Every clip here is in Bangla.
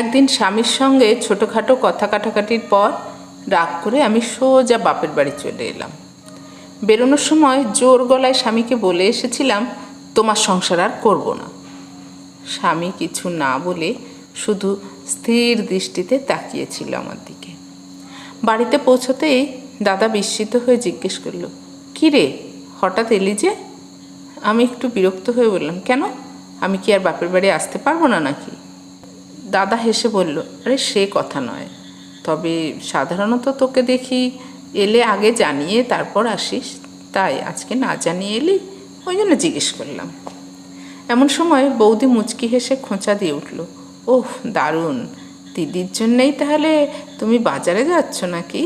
একদিন স্বামীর সঙ্গে ছোটোখাটো কথা কাটাকাটির পর রাগ করে আমি সোজা বাপের বাড়ি চলে এলাম। বেরোনোর সময় জোর গলায় স্বামীকে বলে এসেছিলাম, তোমার সংসার আর করব না। স্বামী কিছু না বলে শুধু স্থির দৃষ্টিতে তাকিয়েছিল আমার দিকে। বাড়িতে পৌঁছতেই দাদা বিস্মিত হয়ে জিজ্ঞেস করল, কী রে, হঠাৎ এলি যে? আমি একটু বিরক্ত হয়ে বললাম, কেন? আমি কি আর বাপের বাড়ি আসতে পারব না নাকি? দাদা হেসে বলল, আরে, সে কথা নয়। তবে সাধারণত তোকে দেখি এলে আগে জানিয়ে তারপর আসিস। তাই আজকে না জানিয়ে এলি, ওই জন্য জিজ্ঞেস করলাম। এমন সময় বৌদি মুচকি হেসে খোঁচা দিয়ে উঠল, ওহ, দারুণ! দিদির জন্যেই তাহলে তুমি বাজারে যাচ্ছ নাকি?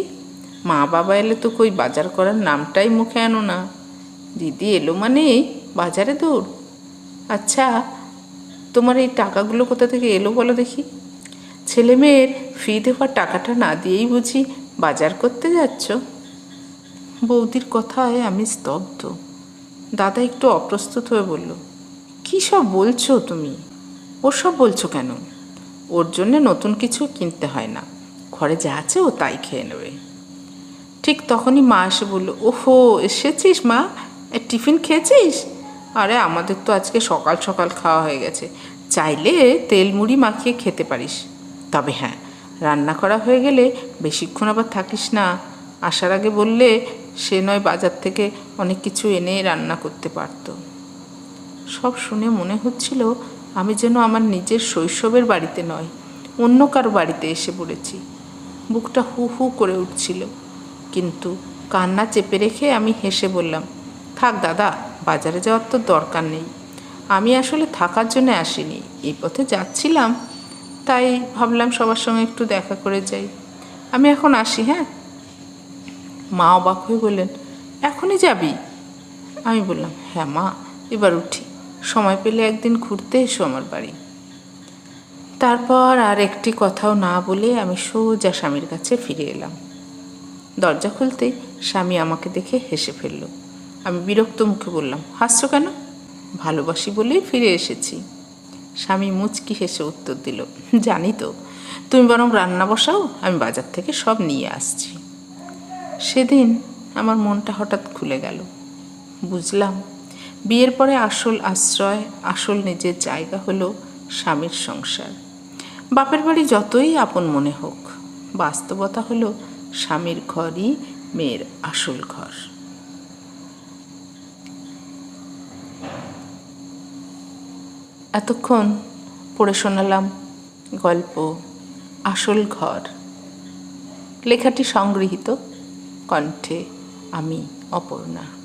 মা বাবা এলে তো কই বাজার করার নামটাই মুখে আনো না। দিদি এলো মানেই বাজারে দৌড়। আচ্ছা তোমার এই টাকাগুলো কোথা থেকে এলো বলো দেখি? ছেলে মেয়ের ফি দেওয়ার টাকাটা না দিয়েই বুঝি বাজার করতে যাচ্ছ? বৌদির কথায় আমি স্তব্ধ। দাদা একটু অপ্রস্তুত হয়ে বলল, কী সব বলছো তুমি? ওসব বলছো কেন? ওর জন্য নতুন কিছু কিনতে হয় না। ঘরে যা আছে ও তাই খেয়ে নেবে। ঠিক তখনই মা এসে বলল, ওহো, এসেছিস মা? টিফিন খেয়েছিস? আরে, আমাদের তো আজকে সকাল সকাল খাওয়া হয়ে গেছে। চাইলে তেল মুড়ি মাখিয়ে খেতে পারিস। তবে হ্যাঁ রান্না করা হয়ে গেলে বেশিক্ষণ আবার থাকিস না। আসার আগে বললে সে নয় বাজার থেকে অনেক কিছু এনে রান্না করতে পারতো। সব শুনে মনে হচ্ছিল আমি যেন আমার নিজের শৈশবের বাড়িতে নয়, অন্য কারও বাড়িতে এসে পড়েছি। বুকটা হু হু করে উঠছিল। কিন্তু কান্না চেপে রেখে আমি হেসে বললাম, থাক দাদা বাজারে যাওয়ার তো দরকার নেই। আমি আসলে থাকার জন্য আসিনি। এই পথে যাচ্ছিলাম, তাই ভাবলাম সবার সঙ্গে একটু দেখা করে যাই। আমি এখন আসি হ্যাঁ? মা অবাক হয়ে বললেন, এখনই যাবি? আমি বললাম হ্যাঁ মা, এবার উঠি। সময় পেলে একদিন ঘুরতে এসো আমার বাড়ি। তারপর আর একটি কথাও না বলে আমি সোজা স্বামীর কাছে ফিরে এলাম। দরজা খুলতেই স্বামী আমাকে দেখে হেসে ফেলল আমি বিরক্ত মুখে বললাম, হাসছো কেন? ভালোবাসি বলেই ফিরে এসেছি। স্বামী মুচকি হেসে উত্তর দিল, জানি তো, তুমি বরং রান্না বসাও, আমি বাজার থেকে সব নিয়ে আসছি। সেদিন আমার মনটা হঠাৎ খুলে গেল। বুঝলাম, বিয়ের পরে আসল আশ্রয়, আসল নিজের জায়গা হলো স্বামীর সংসার। বাপের বাড়ি যতই আপন মনে হোক, বাস্তবতা হলো স্বামীর ঘরই মেয়ের আসল ঘর। এতক্ষণ পড়ে শোনালাম গল্প আসল ঘর। লেখাটি সংগৃহীত কণ্ঠে আমি অপর্ণা।